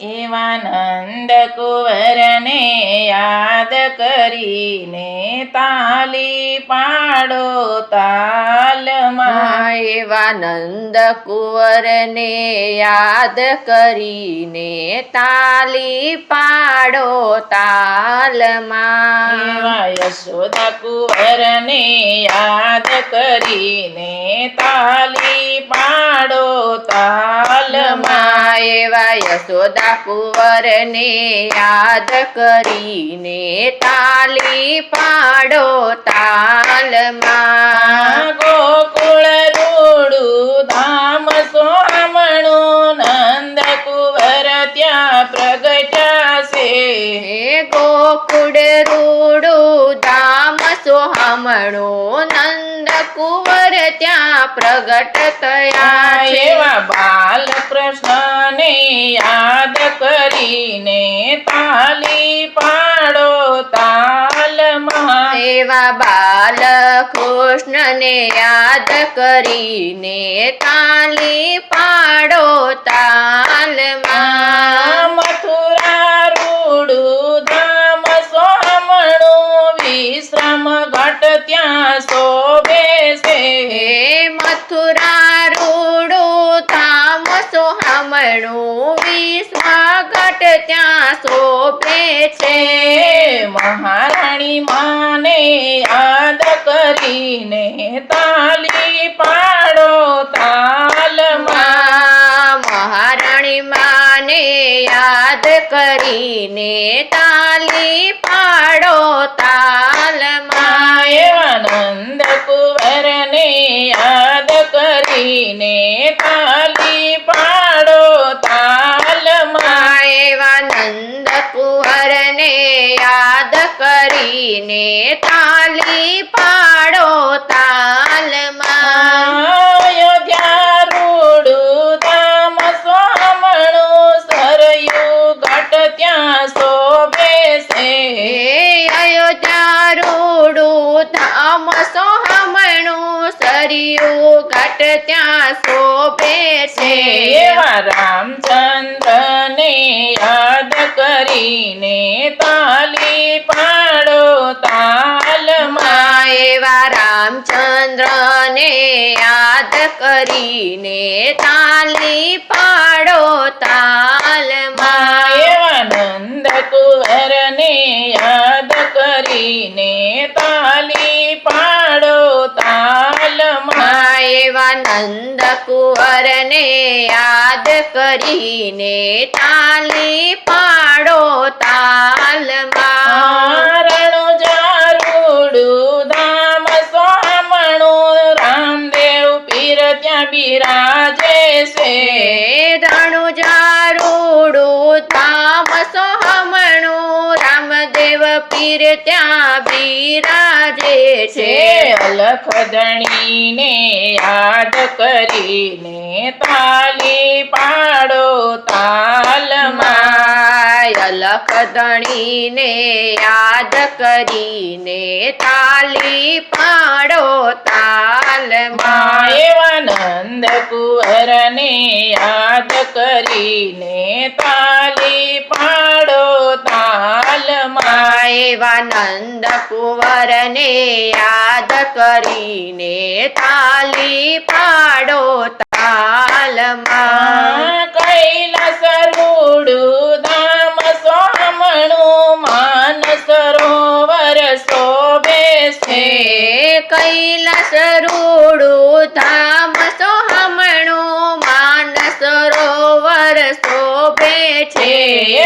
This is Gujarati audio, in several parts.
એવા નંદ કુંવરને યાદ કરીને તાલી પાડો તાલમાં. એવા નંદ કુંવરને યાદ કરીને તાલી પાડો તાલમાં. એવા યશોદા કુંવરને યાદ કરીને તાલી પાડો તાલમાં. એવા યશોદા કુંવરને યાદ કરીને તાલી પાડો તાલમાં ગોકુળ રૂડું ધામ સોમણું નંદ કુંવર ત્યાં પ્રગટ્યા છે હે ગોકુળ રૂડું ધામ સોહામણું નંદ કુંવર ત્યાં પ્રગટ થયા એવા બાલ કૃષ્ણને યાદ કરીને તાલી પાડો તાલમાં એવા બાલ કૃષ્ણને યાદ કરીને તાલી પાડો તાલમાં મથુરા રૂડું ધામ સોમણું વિશ્રામ ઘટ ત્યાં શોભે છે હે મથુરા રૂડું ધામ સોહામણું વિશ્વાગટ શોભે છે મહારાણી માને યાદ કરીને તાલી પાડો તાલમાં. મહારાણી માને યાદ કરીને તાલી પાડો તાલમાં. એવા નંદ કુંવરને યાદ કરીને તાલી પાડો તાલમાં એવા નંદ કુંવરને યાદ કરીને તાલી પાડો તાલમાં. શોભે છે. અયોધ્યા રૂડું ધામ સરિયું ઘટ ત્યાં શોભે છે. એવા રામચંદ્રને યાદ કરીને તાલી પાડો તાલમાં એવા રામચંદ્રને યાદ કરીને તાલી પાડો તાલમાં. એવા નંદ કુંવરને યાદ કરીને તાલી પાડો તાલમાં માં એવા નંદ કુંવરને યાદ કરીને તાલી પાડો તાલમાં રણુજારુડું ધામ સોમણું રામદેવ પીર ત્યાં બિરાજે છે રણુજારુડું ધામ સોહમણું રામદેવ પીર ત્યાં બિરાજે છે. છે અલખ ધણીને યાદ કરીને તાલી પાડો તાલમાં. અલખ ધણીને યાદ કરીને તાલી પાડો તાલમાં. એવા નંદ કુંવરને યાદ કરીને તાલી પાડો તાલમાં. એવા નંદ કુંવરને યાદ કરીને તાલી પાડો તાલમાં. કૈલાસ રૂડું ધામ સ્વામણું માન સરોવર શોભે છે. કૈલાસ રૂડું ધામ સોહમણું માન સરોવર શોભે છે.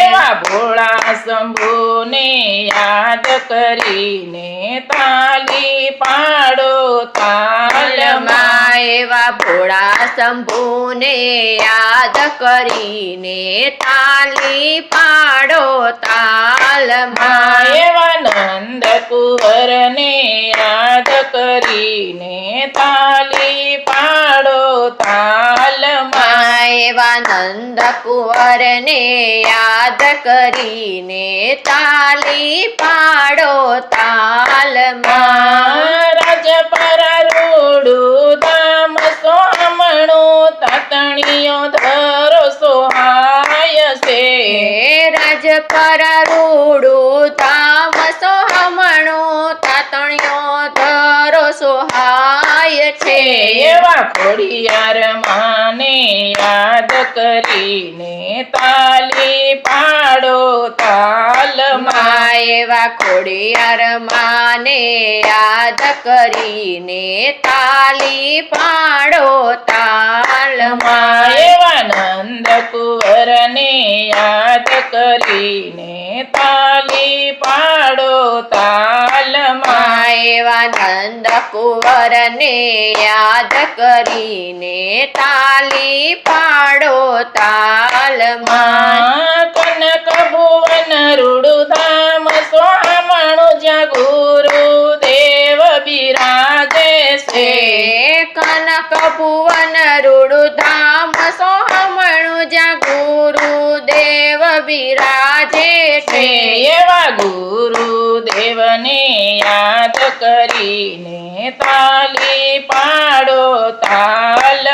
એવા ભોળા શંભુને યાદ કરીને તાલી પાડો તાલમાં એવા ભોળા શંભુને યાદ કરીને તાલી પાડો તાલમાં. એવા નંદ કુંવરને યાદ કરીને તાલી પાડો તાલમાં માં એવા નંદ કુંવરને યાદ કરીને તાલી પાડો તાલમાં. રાજ પર રૂડું ધામ સોમણું તાતણીઓ ધરો સોહાય છે. રજ પર રૂડું ધામ સોહમણું તાતણિયો ધરો સોહાય છે એવા ખોડિયાર માને યાદ કરીને તાલી પાડો તાલમાં એવા ખોડિયાર માને યાદ કરીને તાલી પાડો તાલ એવા નંદ કુંવરને યાદ કરીને તાલી પાડો તાલમાં એવા કુંવરને યાદ કરીને તાલી પાડો તાલમાં કનક ભુવન રૂડુધામ સ્વામણું જ્યાં ગુરુ દેવ બિરાજે છે કનક ભુવન રૂડું ધામ સોહમણું જ્યાં ગુરુ દેવ બિરાજે છે. એવા ગુરુ દેવને યાદ કરીને તાલી પાડો તાલ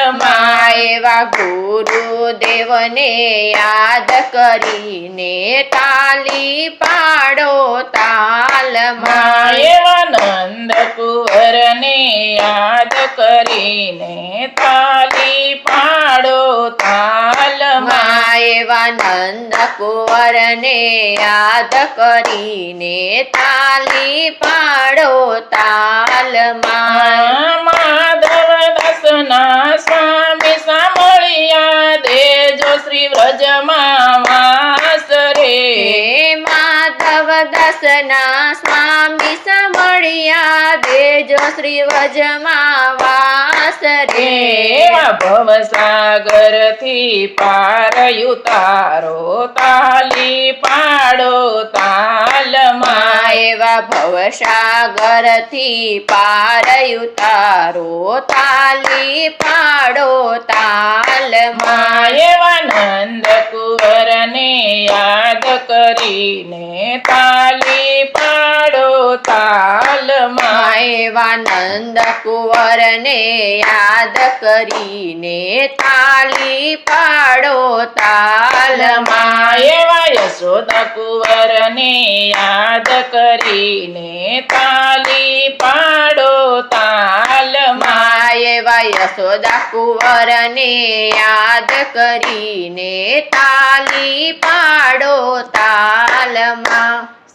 એવા ગુરુ દેવને યાદ કરીને તાલી પાડો તાલમાં. એવા નંદ કુંવરને યાદ કરીને તાલી પાડો તાલમાં એવા કુંવરને યાદ કરીને તાલી પાડો તાલમાં. માધવ દસના સ્વામી સાંભળ્યા દેજો શ્રી વ્રજમાં વાસ રે માધવ દસના સ્વામી સાંભળ્યા દેજો શ્રી વજમાં વાસ રે. ભવસાગરથી પાર ઉતારો તાલી પાડો તાલ એવા ભવસાગરથી પાર ઉતારો તાલી પાડો તાલ એવા નંદ કુંવરને યાદ કરીને તાલી પાડો તાલમાં માં એવા નંદ કુંવરને યાદ કરીને તાલી પાડો તાલમાં એવા યશોદા કુંવરને યાદ કરીને તાલી પાડો તાલમાં માં એવા યશોદા કુંવરને યાદ કરીને તાલી પાડો તાલમાં.